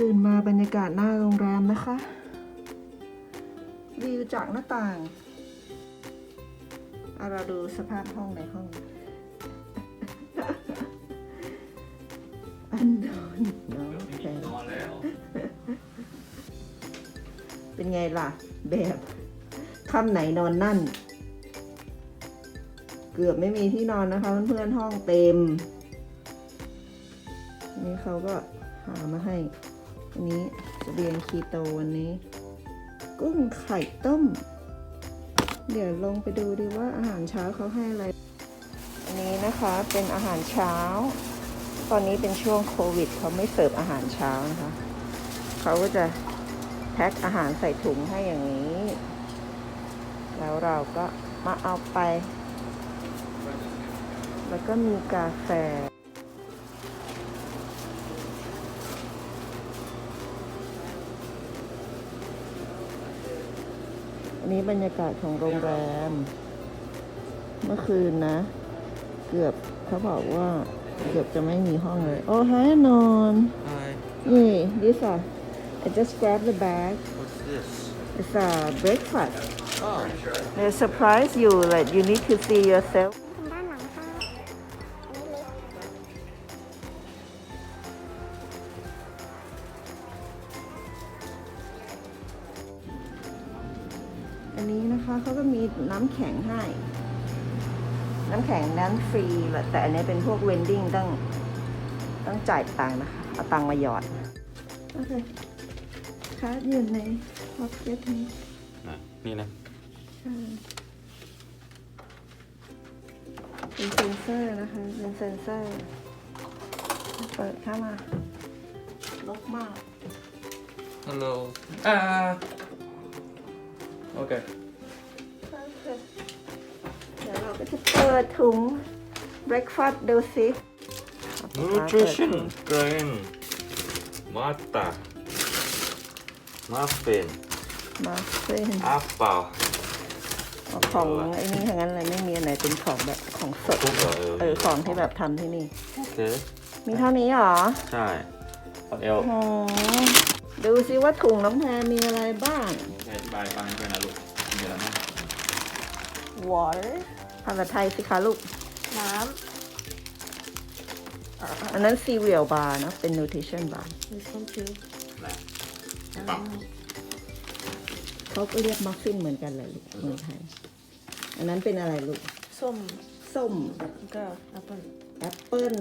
ตื่นมาบรรยากาศหน้าโรงแรมนะคะวิวจากหน้าต่างเอาเราดูสภาพห้องในห้อง อันนอนนอนแล้วเป็นไงล่ะ แบบค่ำไหนนอนนั่น เกือบไม่มีที่นอนนะคะ เพื่อนๆห้องเต็ม นี่เขาก็หามาให้ นนี้เสบียงคีโตวันนี้ กุ้งไข่ต้ม เดี๋ยวลงไปดูดีว่าอาหารเช้าเขาให้อะไร อันนี้นะคะเป็นอาหารเช้า ตอนนี้เป็นช่วงโควิดเขาไม่เสิร์ฟอาหารเช้านะคะ เขาก็จะแพ็คอาหารใส่ถุงให้อย่างนี้ แล้วเราก็มาเอาไป แล้วก็มีกาแฟ นนี้บรรยากาศของโรงแรม เมื่อคืนนะ เกือบเขาบอกว่าเกือบจะไม่มีห้องเลย โอ้ให้นอน Hi นี่ this ah I just grabbed the bag what's this it's a breakfast oh they surprise you that you need to see yourself น้ำแข็งให้ น้ำแข็งนั้นฟรีแหละแต่อันนี้เป็นพวกเวนดิ้งต้องต้องจ่ายตังค์นะคะ เอาตังค์มาหยอดโอเคคัดอยู่ในพ็อกเก็ตนี้นะนี่นะใช่เป็นเซนเซอร์นะคะ เป็นเซนเซอร์ เปิดเข้ามาลกมาก hello อ่า โอเคเดี๋ยวเราก็จะเปิดถุง breakfast ดูสิ nutrition grain mata muffin มาเส้น apple ของไอ้นี่ทั้งนั้นเลยไม่มีอันไหนเป็นของแบบของสด ทุกเหรอเออของที่แบบทำที่นี่ โอเคมีเท่านี้เหรอใช่เอาเอลโอ้ดูสิว่าถุงน้ำแพรมีอะไรบ้างอธิบายฟังด้วยนะลูกมีอะไรบ้าง water ภาษาไทยสิคะลูก น้อันนั้น cereal bar นะ เป็น nutrition bar ำมีเส้นคิวนะปับเขาก็เรียกมัฟฟินเหมือนกันเลยลูกเมืองไทย อันนั้นเป็นอะไรลูก ส้ม ส้มก็แอปเปิ้ลแอปเปิ้ล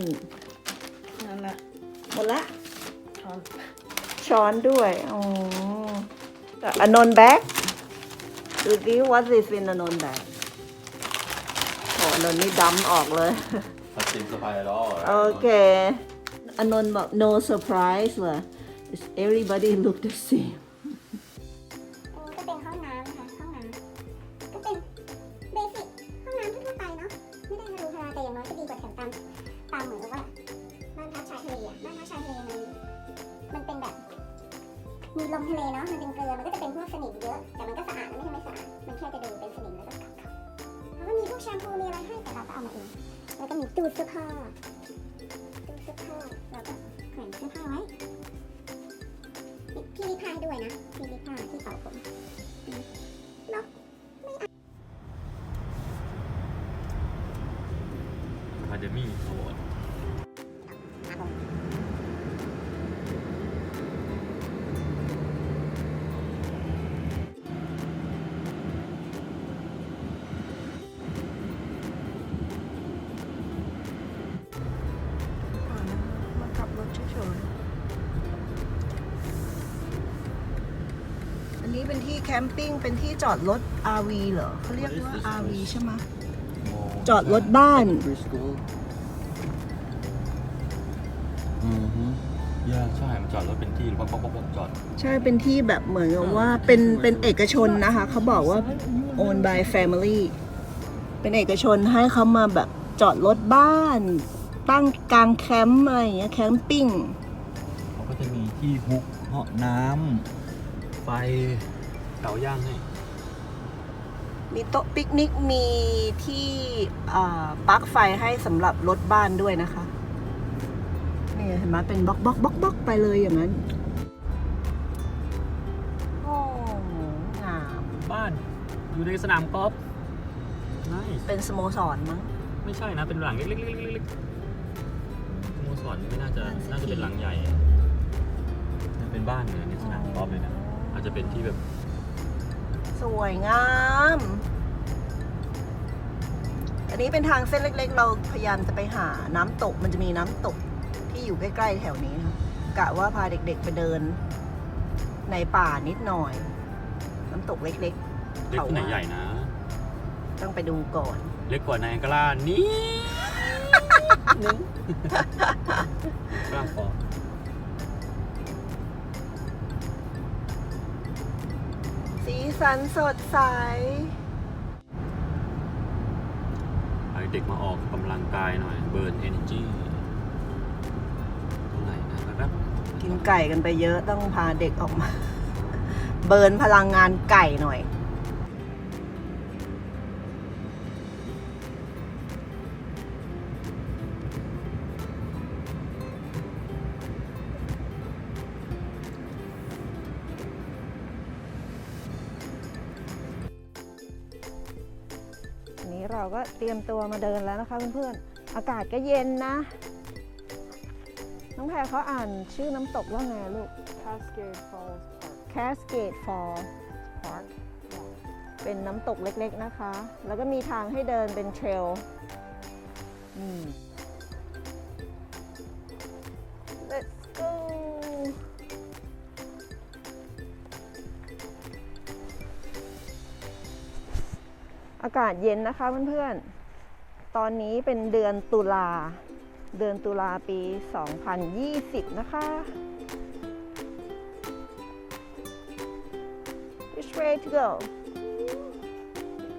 นั่นแหละหมดละ ช้อน ช้อนด้วย อ๋อแต่อนนท์แบ็กดูดิ what is in อนนท์แบ็กโอ้อนนท์นี่ดำออกเลย Nothing surprise at all โอเคอนนท์บอก no surprise เลย It's everybody look the same อันนี้ก็เป็นห้องน้ำนะคะห้องน้ำก็เป็นเบสิกห้องน้ำทั่วๆไปเนาะไม่ได้มาดูฮาแต่อย่างน้อยก็ดีกว่าแถวตามตามเหมือนกับว่าบ้านพักชายทะเลอะบ้านพักชายทะเลมันมันเป็นแบบ มีลมทะเลเนาะมันเป็นเกลือมันก็จะเป็นพวกสนิมเยอะแต่มันก็สะอาดมันไม่ใช่ไม่สะอาดมันแค่จะดูเป็นสนิมแล้วก็กัดๆ แล้วก็มีพวกแชมพูมีอะไรให้แต่เราก็เอามาเองแล้วก็มีตู้เสื้อผ้าตู้เสื้อผ้าเราก็แขวนเสื้อผ้าไว้พี่รีดผ้าให้ด้วยนะพี่รีดผ้าที่เป่าผมอาจจะมีโหดมา นนี้เป็นที่แคมปิ้ง เป็นที่จอดรถ RV เหรอเขาเรียกว่า RV ใช่ไหมจอดรถบ้าน preschool อือฮึย่าใช่มันจอดรถเป็นที่ป๊อกป๊อกป๊อกป๊อกจอดใช่เป็นที่แบบเหมือนกับว่าเป็นเป็นเอกชนนะคะเขาบอกว่า owned by family เป็นเอกชนให้เขามาแบบจอดรถบ้าน ตั้งกลางแคมป์อะไรอย่างเงี้ยแคมปิ้ง เขาก็จะมีที่ฮุกเหาะน้ำไฟ เตาย่างให้มีโต๊ะปิกนิกมีที่ปลั๊กไฟให้สำหรับรถบ้านด้วยนะคะนี่เห็นไหมเป็นบล็อกบล็อกบล็อกบล็อกไปเลยอย่างนั้น โอ้งามบ้าน อยู่ในสนามกอล์ฟเป็นสโมสรมั้งไม่ใช่นะ เป็นหลังเล็กๆๆสโมสรไม่น่าจะน่าจะเป็นหลังใหญ่เป็นบ้านเนี่ยในสนามกอล์ฟเลยนะอาจจะเป็นที่แบบ สวยงาม อันนี้เป็นทางเส้นเล็ก ๆ เราพยายามจะไปหาน้ำตก มันจะมีน้ำตกที่อยู่ใกล้ ๆ แถวนี้นะคะกะว่าพาเด็กๆไปเดิน ในป่านิดหน่อย น้ำตกเล็กเล็กที่ไหนใหญ่นะๆต้องไปดูก่อน เล็กกว่าไนแองการ่านี่นึงกล้ามฟอ สีสันสดใสพาเด็กมาออกกำลังกายหน่อย เบิร์นเอเนจีตรงไหนนะครับ กินไก่กันไปเยอะต้องพาเด็กออกมา เบิร์นพลังงานไก่หน่อย เราก็เตรียมตัวมาเดินแล้วนะคะเพื่อนๆ อากาศก็เย็นนะ น้องแพรเขาอ่านชื่อน้ำตกว่าไงลูก Cascade Falls Park. Cascade Falls Park เป็นน้ำตกเล็กๆนะคะ แล้วก็มีทางให้เดินเป็นเทรลอืมาศเย็นนะคะเพื่อนๆ ตอนนี้เป็นเดือนตุลา เดือนตุลาปี 2020 นะคะ Which way to go?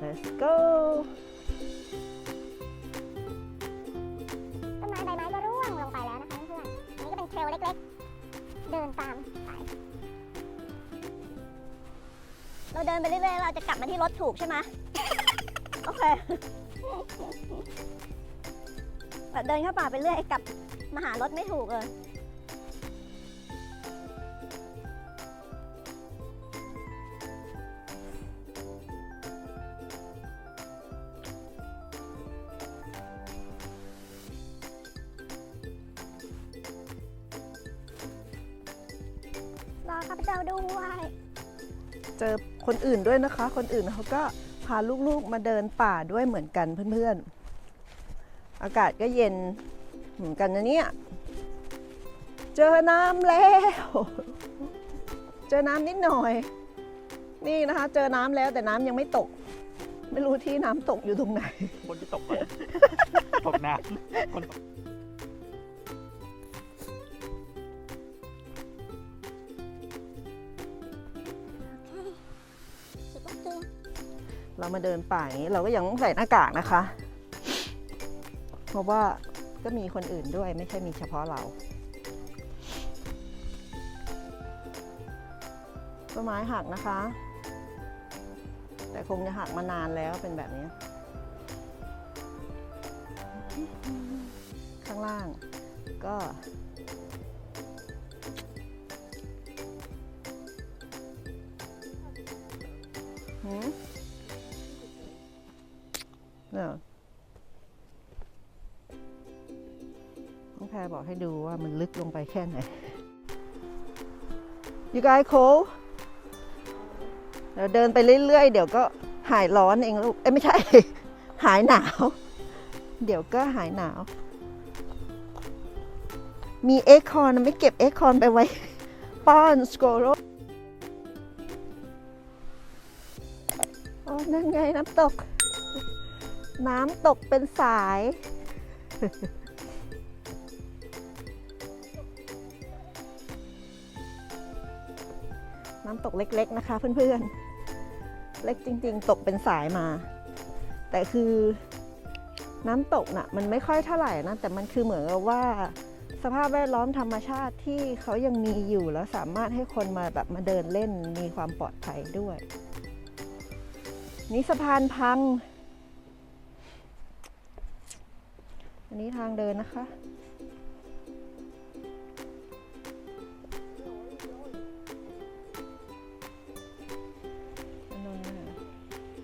Let's go. ต้นไม้ใบไม้ก็ร่วงลงไปแล้วนะคะเพื่อนๆ อันนี้ก็เป็นเทรลเล็กๆ เดินตามไปเราเดินไปเรื่อยๆ เราจะกลับมาที่รถถูกใช่ไหม แบบเดินเข้าป่าไปเรื่อยกลับมาหารถไม่ถูกเลยรอข้าพเจ้าด้วย เจอคนอื่นด้วยนะคะ คนอื่นเขาก็ พาลูกๆมาเดินป่าด้วยเหมือนกันเพื่อนๆ อากาศก็เย็นเหมือนกันนะเนี่ย เจอน้ำแล้ว เจอน้ำนิดหน่อย นี่นะคะ เจอน้ำแล้วแต่น้ำยังไม่ตก ไม่รู้ที่น้ำตกอยู่ตรงไหน คนที่ตกก่อนตกน้ำคน เรามาเดินป่าอย่างนี้เราก็ยังต้องใส่หน้ากากนะคะ เพราะว่าก็มีคนอื่นด้วยไม่ใช่มีเฉพาะเรา ต้นไม้หักนะคะ แต่คงจะหักมานานแล้วเป็นแบบนี้ ข้างล่างก็หืม เนี่ยน้องแพรบอกให้ดูว่ามันลึกลงไปแค่ไหน You guys cold เดี๋ยวเดินไปเรื่อยๆ เดี๋ยวก็หายร้อนเองลูก เอ้ยไม่ใช่ หายหนาว เดี๋ยวก็หายหนาว มีเอ็กคอนไม่เก็บเอ็กคอนไปไว้ ป้อนสโกโรโอ้นั่นไงน้ำตก น้ำตกเป็นสาย น้ำตกเล็กๆนะคะเพื่อนๆ เล็กจริง ๆ ตกเป็นสายมา แต่คือน้ำตกน่ะมันไม่ค่อยเท่าไหร่นะ แต่มันคือเหมือนกับว่าสภาพแวดล้อมธรรมชาติที่เขายังมีอยู่แล้วสามารถให้คนมาแบบมาเดินเล่นมีความปลอดภัยด้วย นี่สะพานพัง อันนี้ทางเดินนะคะ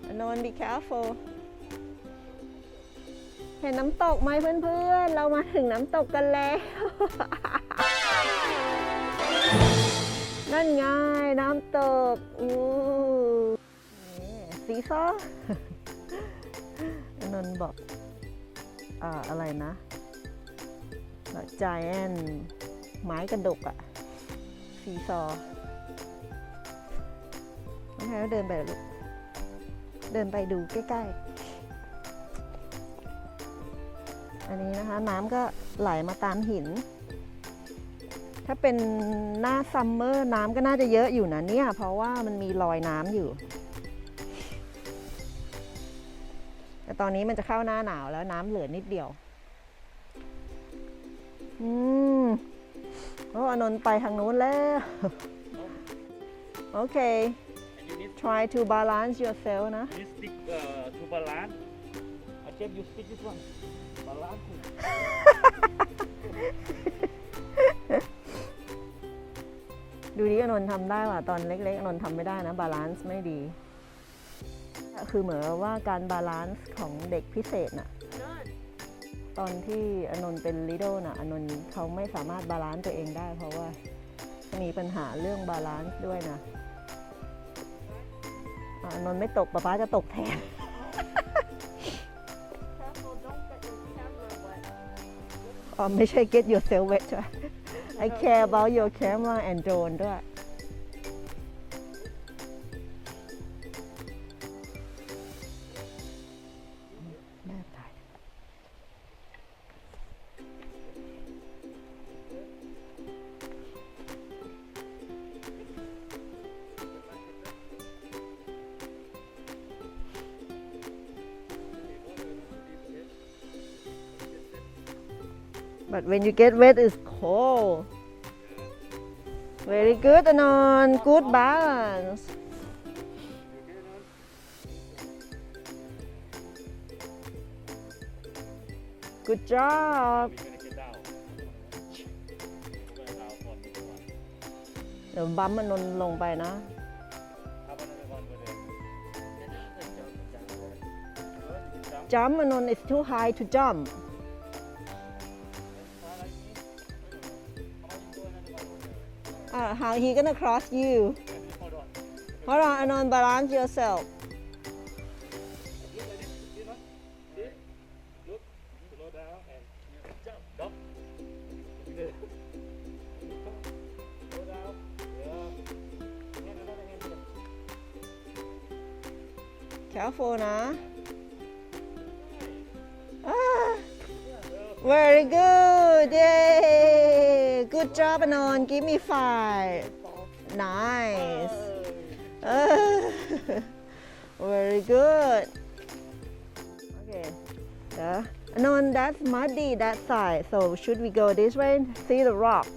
อันนั้นน่ะ be careful เห็นน้ำตกไหมเพื่อนๆ เรามาถึงน้ำตกกันแล้ว นั่นไงน้ำตก อู้นี่สีซออนนท์บอก อะไรนะแบบจแอนไม้กระดกอะสีซอน้องแพรเดินไปลูก เดินไปดูใกล้ๆ อันนี้นะคะน้ำก็ไหลมาตามหิน ถ้าเป็นหน้าซัมเมอร์น้ำก็น่าจะเยอะอยู่นะเนี่ย เพราะว่ามันมีรอยน้ำอยู่ ต่ตอนนี้มันจะเข้าหน้าหนาวแล้วน้ำเหลือนิดเดียว อืมโอ้อนนท์ไปทางนู้นแล้ว โอเค And you need try to balance yourself นะ you stick uh, to balance I check you stick this one balance ดูดิอนนท์ทำได้ว่ะ ตอนเล็กๆอนนท์ทำไม่ได้นะ บาลานซ์ไม่ดี คือเหมือนว่าการบาลานซ์ของเด็กพิเศษน่ะตอนที่อนนท์เป็นลิโดน่ะอนนท์เขาไม่สามารถบาลานซ์ตัวเองได้ เพราะว่ามีปัญหาเรื่องบาลานซ์ด้วยนะอนนท์ไม่ตกป๊าป๊าจะตกแทนอ๋อไม่ใช่ get yourself wet ใช่ I care about your camera and drone ด้วย But when you get wet, it's cold. Very good, Anon. Good balance. Good job. we're gonna get down we're gonna down for this one เดี๋ยวบัมมันนนลงไปนะ how about another one over there jump Jump มันนน is too high to jump. Uh, how he gonna cross you? hold on Hold on, Anon, balance yourself. Look slow down and jump. Careful นะ Ah, very good. Yay. Good job, Anon. Give me five. Nice. Ah, very good. Okay. Yeah. Anon, that's muddy that side. So should we go this way? See the rock.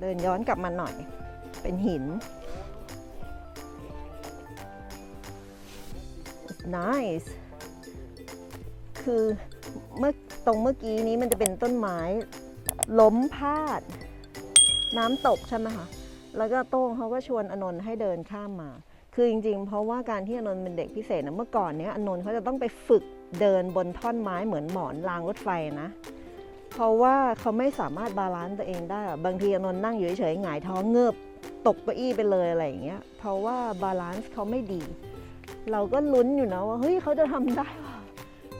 เดินย้อนกลับมาหน่อย เป็นหิน nice คือเมื่อตรงเมื่อกี้นี้มันจะเป็นต้นไม้ล้มพาด น้ำตกใช่ไหมคะ แล้วก็โต้งเขาก็ชวนอนนท์ให้เดินข้ามมา คือจริง ๆ เพราะว่าการที่อนนท์เป็นเด็กพิเศษนะเมื่อก่อนเนี้ยอนนท์เขาจะต้องไปฝึกเดินบนท่อนไม้เหมือนหมอนรางรถไฟนะ เพราะว่าเขาไม่สามารถบาลานซ์ตัวเองได้ บางทีอนนท์นั่งอยู่เฉยๆหงายท้องเงือบตกเก้าอี้ไปเลยอะไรอย่างเงี้ย เพราะว่าบาลานซ์เขาไม่ดี เราก็ลุ้นอยู่นะว่าเฮ้ยเขาจะทำได้ว่ะ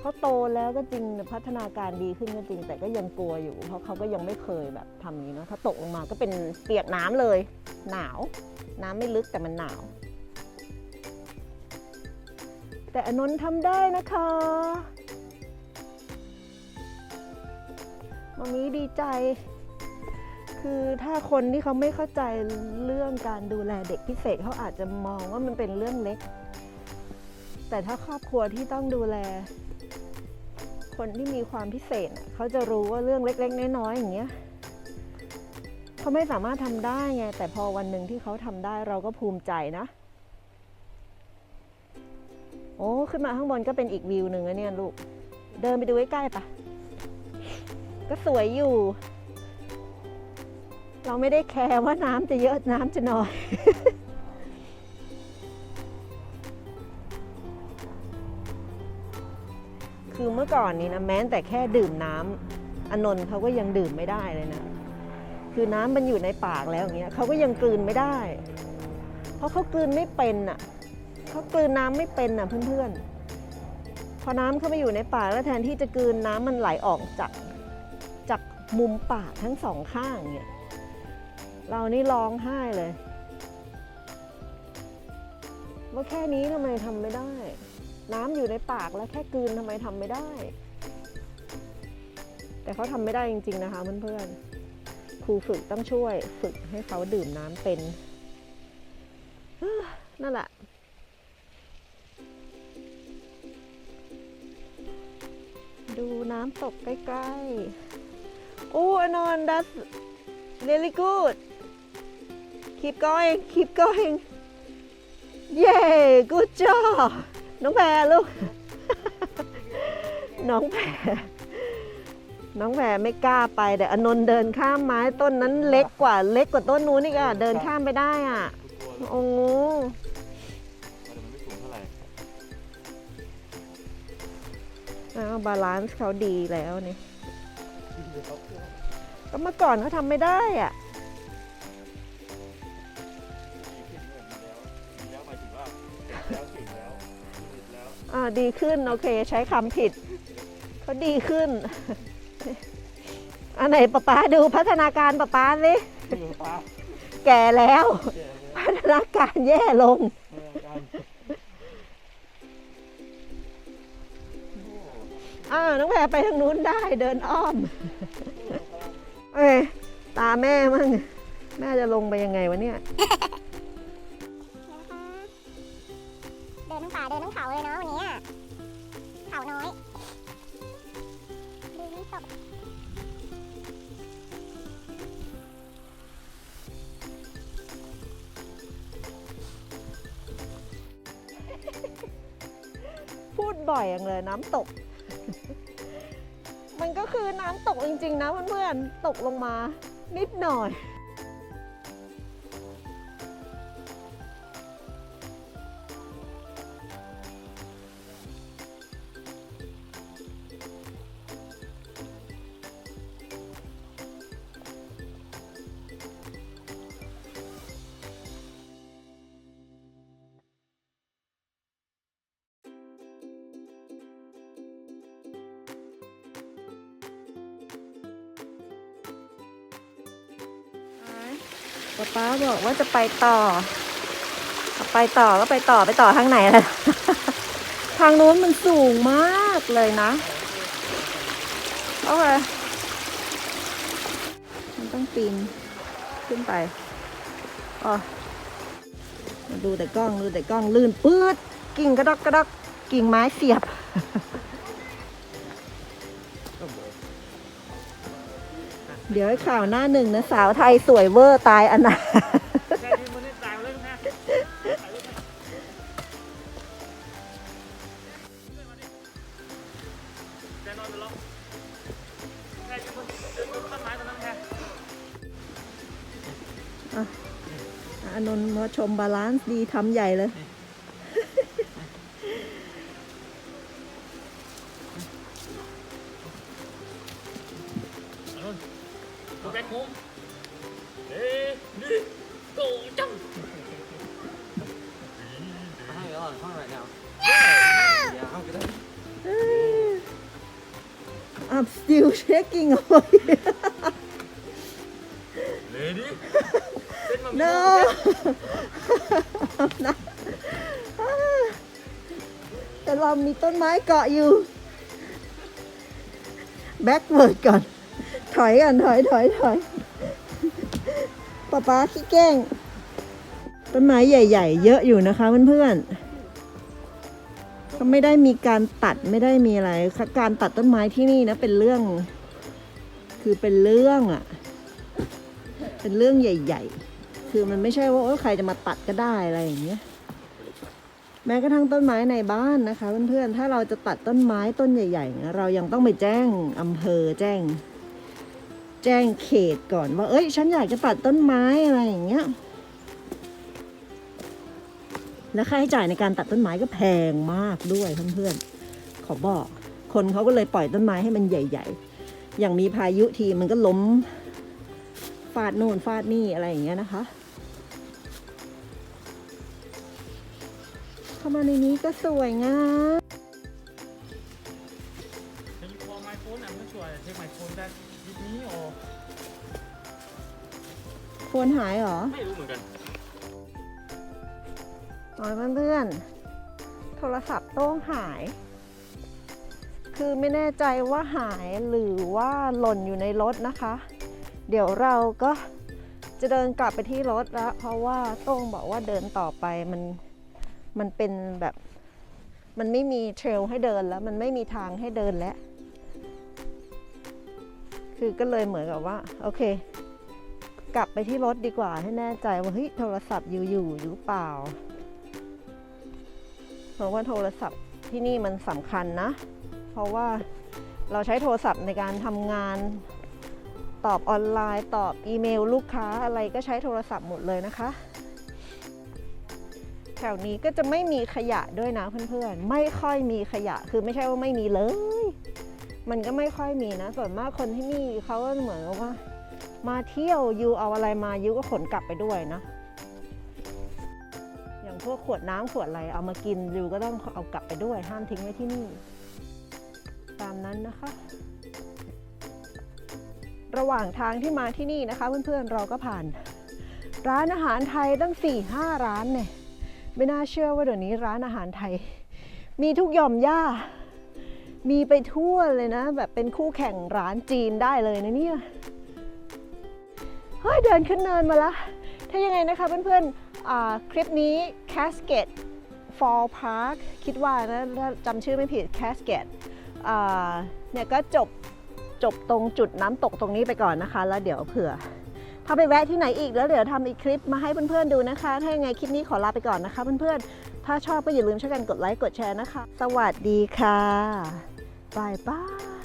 เขาโตแล้วก็จริงพัฒนาการดีขึ้นก็จริง แต่ก็ยังกลัวอยู่ เพราะเขาก็ยังไม่เคยแบบทำอย่างนี้เนาะถ้าตกลงมาก็เป็นเปียกน้ำเลย หนาว น้ำไม่ลึกแต่มันหนาว แต่อนนท์ทำได้นะคะมามีดีใจ คือถ้าคนที่เขาไม่เข้าใจเรื่องการดูแลเด็กพิเศษเขาอาจจะมองว่ามันเป็นเรื่องเล็ก แต่ถ้าครอบครัวที่ต้องดูแล คนที่มีความพิเศษ เขาจะรู้ว่าเรื่องเล็ก ๆ น้อยๆอย่างเงี้ยเขาไม่สามารถทำได้ไง แต่พอวันหนึ่งที่เขาทำได้เราก็ภูมิใจนะ โอ้ขึ้นมาข้างบนก็เป็นอีกวิวหนึ่งนะเนี่ยลูก เดินไปดูใกล้ๆปะก็สวยอยู่ เราไม่ได้แคร์ว่าน้ำจะเยอะน้ำจะน้อย คือเมื่อก่อนนี้นะแม้แต่แค่ดื่มน้ำอนนท์เขาก็ยังดื่มไม่ได้เลยนะ คือน้ำมันอยู่ในปากแล้วอย่างเงี้ยเขาก็ยังกลืนไม่ได้ เพราะเขากลืนไม่เป็นอะเขากลืนน้ำไม่เป็นอะเพื่อนๆ พอน้ำเข้าไปอยู่ในปากแล้วแทนที่จะกลืนน้ำมันไหลออกจากจากมุมปากทั้งสองข้างเนี่ยเรานี่ร้องไห้เลย ว่าแค่นี้ทำไมทำไม่ได้ น้ำอยู่ในปากแล้วแค่กลืนทำไมทำไม่ได้ แต่เขาทำไม่ได้จริง ๆ นะคะเพื่อนๆครูฝึกต้องช่วยฝึกให้เขาดื่มน้ำเป็นนั่นแหละดูน้ำตกใกล้ๆ โอ้อนอน that's really good keep going keep going เย้ good job น้องแพรลูก น้องแพรน้องแพรไม่กล้าไปแต่อนนท์เดินข้ามไม้ต้นนั้นเล็กกว่าเล็กกว่าต้นนู้นอีกอะเดินข้ามไปได้อะทุกตัวเลยโอ้โหแต่มันไม่สูงเท่าไหร่อ้าวบาลานซ์เขาดีแล้วนี่ก็เมื่อก่อนเขาทำไม่ได้อะ อ่าดีขึ้น โอเค ใช้คำผิดเขาดีขึ้น อันไหนป๊าป๊าดูพัฒนาการป๊าป๊าสิแก่แล้ว พัฒนาการแย่ลง อ่าน้องแพรไปทางนู้นได้เดินอ้อม เอ้ตาแม่มั่งแม่จะลงไปยังไงวะเนี่ย อย่างเลยน้ำตก มันก็คือน้ำตกจริงๆนะเพื่อนๆ ตกลงมานิดหน่อย ป๊าบอกว่าจะไปต่อ ไปต่อก็ไปต่อไปต่อทางไหนล่ะ ทางนู้นมันสูงมากเลยนะ โอเค มันต้องปีนขึ้นไปอ๋อมาดูแต่กล้องดูแต่กล้องลื่นปื๊ดกิ่งกระดกกระดกกิ่งไม้เสียบ เดี๋ยวให้ข่าวหน้าหนึ่งนะสาวไทยสวยเวอร์ตายอนาถแค่ยืนนนี้ตายเลยนะแค่นอนไปแล้วแค่ยืนบนยืนบนต้นไม้ตรงนั้นแค่อานนท์มาชมบาลานซ์ดีทำใหญ่เลย Go back home. Ê, đi. Go chăng. ให้ก่อนห้องไหนเนี่ยอย่าห้องก็ได้ I'm still shaking over here Ready? Tên mà mình no không แต่เรามีต้นไม้เกาะอยู่ backward ก่อน ถอยก่อนถอยถอยถอยป๊าป๊าขี้แกล้งต้นไม้ใหญ่ ๆ เยอะอยู่นะคะเพื่อนๆก็ไม่ได้มีการตัดไม่ได้มีอะไร การตัดต้นไม้ที่นี่นะเป็นเรื่อง คือเป็นเรื่องอะเป็นเรื่องใหญ่ ๆ คือมันไม่ใช่ว่าใครจะมาตัดก็ได้อะไรอย่างเงี้ยแม้กระทั่งต้นไม้ในบ้านนะคะเพื่อนๆ ถ้าเราจะตัดต้นไม้ต้นใหญ่ๆ เรายังต้องไปแจ้งอำเภอแจ้ง แจ้งเขตก่อนว่า เอ้ย ฉันอยากจะตัดต้นไม้อะไรอย่างเงี้ย และค่าใช้จ่ายในการตัดต้นไม้ก็แพงมากด้วยเพื่อนๆ ขอบอก คนเขาก็เลยปล่อยต้นไม้ให้มันใหญ่ ๆ อย่างมีพายุทีมันก็ล้ม ฟาดโน่นฟาดนี่อะไรอย่างเงี้ยนะคะ เข้ามาในนี้ก็สวยงาม Can you call my phone I'm not sure I take my phone back with me or โฟนหายเหรอไม่รู้เหมือนกันอ๋อเพื่อนๆ โทรศัพท์โต้งหาย คือไม่แน่ใจว่าหายหรือว่าหล่นอยู่ในรถนะคะ เดี๋ยวเราก็จะเดินกลับไปที่รถแล้วเพราะว่าโต้งบอกว่าเดินต่อไปมันมันเป็นแบบ มันไม่มีเทรลให้เดินแล้ว มันไม่มีทางให้เดินแล้ว คือก็เลยเหมือนกับว่า โอเค กลับไปที่รถดีกว่าให้แน่ใจว่าเฮ้ยโทรศัพท์อยู่อยู่หรือเปล่า เพราะว่าโทรศัพท์ที่นี่มันสำคัญนะ เพราะว่าเราใช้โทรศัพท์ในการทำงานตอบออนไลน์ ตอบอีเมลลูกค้าอะไรก็ใช้โทรศัพท์หมดเลยนะคะ แถวนี้ก็จะไม่มีขยะด้วยนะเพื่อนๆ ไม่ค่อยมีขยะคือไม่ใช่ว่าไม่มีเลย มันก็ไม่ค่อยมีนะ ส่วนมากคนที่นี่เขาก็เหมือนกับว่า มาเที่ยวยูเอาอะไรมายูก็ขนกลับไปด้วยนะ อย่างพวกขวดน้ำขวดอะไรเอามากินยูก็ต้องเอากลับไปด้วย ห้ามทิ้งไว้ที่นี่ ตามนั้นนะคะ ระหว่างทางที่มาที่นี่นะคะ เพื่อนๆเราก็ผ่าน ร้านอาหารไทยตั้ง4ี่ห้าร้านเนี่ยไม่น่าเชื่อว่าเดี๋ยวนี้ร้านอาหารไทย มีทุกหย่อมย่า มีไปทั่วเลยนะ แบบเป็นคู่แข่งร้านจีนได้เลยนะเนี่ยเฮ้ยเดินขึ้นเนินมาแล้วถ้ายังไงนะคะเพื่อนๆคลิปนี้ Cascade Fall Park คิดว่านะถ้าจำชื่อไม่ผิด Cascade เนี่ยก็จบจบตรงจุดน้ำตกตรงนี้ไปก่อนนะคะ แล้วเดี๋ยวเผื่อ ถ้าไปแวะที่ไหนอีกแล้วเดี๋ยวทำอีกคลิปมาให้เพื่อนๆดูนะคะ ถ้ายังไงคลิปนี้ขอลาไปก่อนนะคะเพื่อนๆ ถ้าชอบก็อย่าลืมช่วยกันกดไลค์กดแชร์นะคะ สวัสดีค่ะบายบาย